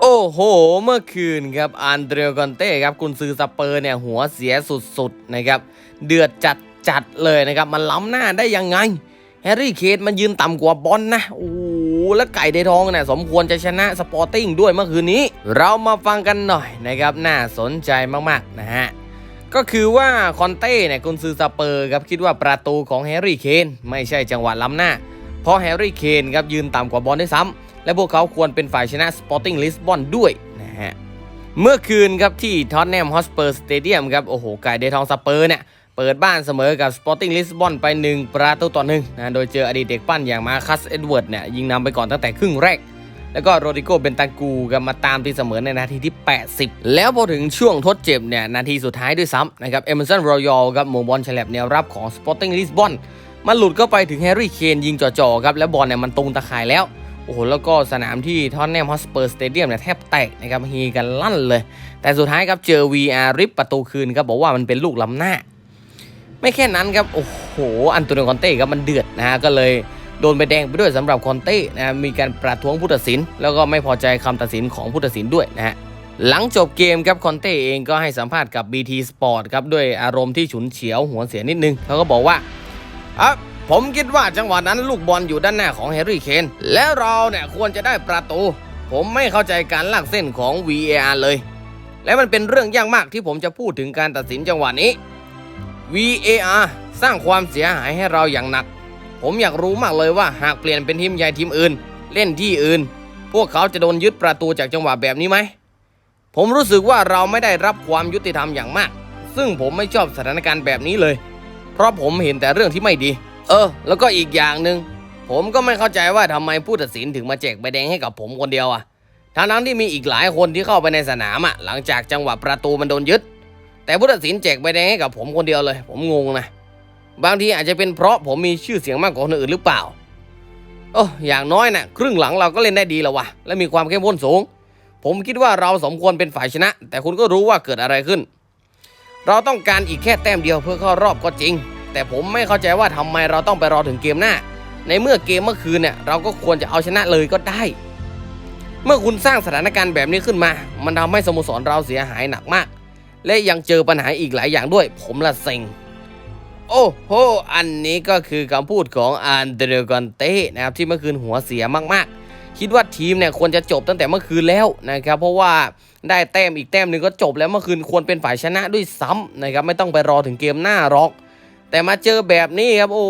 โอ้โห เมื่อคืนครับอันเดรียกอนเต้ครับกุนซือสเปอร์เนี่ยหัวเสียสุดๆนะครับ เดือดจัดจัดๆเลยนะครับ มันล้ำหน้าได้ยังไง แฮร์รี่เคทมันยืนต่ำกว่าบอลนะ โอ้แล้วไก่เดทองเนี่ยสมควรจะชนะสปอร์ติ้งด้วยเมื่อคืนนี้ เรามาฟังกันหน่อยนะครับ น่าสนใจมากๆนะฮะก็คือว่าคอนเต้เนี่ยกุนซือสเปอร์ครับคิดว่าประตูของแฮร์รี่เคนไม่ใช่จังหวะล้ำหน้า เพราะแฮร์รี่เคนครับยืนต่ำกว่าบอลได้ซ้ำ และพวกเขาควรเป็นฝ่ายชนะสปอร์ติ้งลิสบอนด้วยนะฮะเมื่อคืนครับที่ท็อตแนมฮอสเปอร์สเตเดียมครับโอ้โหไก่เดทองสเปอร์เนี่ยเปิดบ้านเสมอกับสปอร์ติ้งลิสบอนไป 1 ประตูต่อหนึ่งนะโดยเจออดีตเด็กปั้นอย่างมาคัสเอ็ดเวิร์ดเนี่ยยิงนำไปก่อนตั้งแต่ครึ่งแรก แล้วก็โรดิโกเบนตังกูก็มาตามตีเสมอในนาทีที่ 80 แล้วพอถึงช่วงทดเจ็บเนี่ยนาทีสุดท้ายด้วยซ้ำนะครับเอเมอร์สันรอยัลครับมงบอลฉลับแนวรับของสปอร์ติ้งลิสบอนมันหลุดเข้าไปถึงแฮร์รี่เคนยิงจ่อๆครับแล้วบอลเนี่ยมันตรงตะข่ายแล้ว โอ้โหแล้วก็สนามที่ทอนแนมฮอสเปอร์สเตเดียมเนี่ยแทบแตกนะครับฮีกันลั่นเลย แต่สุดท้ายครับเจอ VR ริบประตูคืนครับบอกว่ามันเป็นลูกล้ำหน้า ไม่แค่นั้นครับ โอ้โห อันโตนิโอคอนเต้ครับมันเดือดนะฮะก็เลยโดนใบแดงไปด้วยสำหรับคอนเต้นะมีการประท้วงผู้ตัดสิน แล้วก็ไม่พอใจคำตัดสินของผู้ตัดสินด้วยนะฮะหลังจบเกมครับคอนเต้เองก็ให้สัมภาษณ์กับ BT Sport ครับด้วยอารมณ์ที่ฉุนเฉียวหัวเสียนิดนึงเขาก็บอกว่าอะ ผมคิดว่าจังหวะนั้นลูกบอลอยู่ด้านหน้าของแฮร์รี่เคน แล้วเราเนี่ยควรจะได้ประตู ผมไม่เข้าใจการลากเส้นของ VAR เลย และมันเป็นเรื่องยากมากที่ผมจะพูดถึงการตัดสินจังหวะนี้ VAR สร้างความเสียหายให้เราอย่างหนัก ผมอยากรู้มากเลยว่าหากเปลี่ยนเป็นทีมใหญ่ทีมอื่น เล่นที่อื่น พวกเขาจะโดนยึดประตูจากจังหวะแบบนี้ไหม ผมรู้สึกว่าเราไม่ได้รับความยุติธรรมอย่างมาก ซึ่งผมไม่ชอบสถานการณ์แบบนี้เลย เพราะผมเห็นแต่เรื่องที่ไม่ดี เออ แล้วก็อีกอย่างหนึ่งผมก็ไม่เข้าใจว่าทำไมผู้ตัดสินถึงมาแจกใบแดงให้กับผมคนเดียวอะทั้งนั้นที่มีอีกหลายคนที่เข้าไปในสนามอะหลังจากจังหวะประตูมันโดนยึด แต่ผู้ตัดสินแจกใบแดงให้กับผมคนเดียวเลย ผมงงนะบางทีอาจจะเป็นเพราะผมมีชื่อเสียงมากกว่าคนอื่นหรือเปล่าโอ้อย่างน้อยนะ่ะครึ่งหลังเราก็เล่นได้ดีแล้ววะและมีความเข้มข้นสูง ผมคิดว่าเราสมควรเป็นฝ่ายชนะ แต่คุณก็รู้ว่าเกิดอะไรขึ้น เราต้องการอีกแค่แต้มเดียวเพื่อเข้ารอบก็จริง แต่ผมไม่เข้าใจว่าทำไมเราต้องไปรอถึงเกมหน้า ในเมื่อเกมเมื่อคืนเนี่ยเราก็ควรจะเอาชนะเลยก็ได้ เมื่อคุณสร้างสถานการณ์แบบนี้ขึ้นมา มันทำให้สโมสรเราเสียหายหนักมาก และยังเจอปัญหาอีกหลายอย่างด้วย ผมละเซ็งโอ้โห อันนี้ก็คือคำพูดของอันเดรกอนเต้นะครับที่เมื่อคืนหัวเสียมากๆ คิดว่าทีมเนี่ยควรจะจบตั้งแต่เมื่อคืนแล้วนะครับ เพราะว่าได้แต้มอีกแต้มหนึ่งก็จบแล้วเมื่อคืนควรเป็นฝ่ายชนะด้วยซ้ำนะครับไม่ต้องไปรอถึงเกมหน้าหรอก แต่มาเจอแบบนี้ครับ โอ้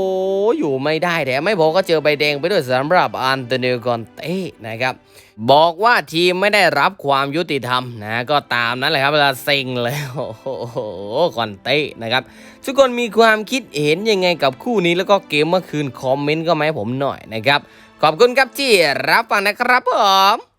อยู่ไม่ได้แต่ไม่พอก็เจอใบแดงไปด้วยสำหรับอันเตเนกอนเต้นะครับบอกว่าทีมไม่ได้รับความยุติธรรมนะก็ตามนั้นแหละครับเวลาเซ็งเลยโอ้โหคอนเต้นะครับ ทุกคนมีความคิดเห็นยังไงกับคู่นี้แล้วก็เกมเมื่อคืนคอมเมนต์ก็มาให้ผมหน่อยนะครับ ขอบคุณครับที่รับฟังนะครับผม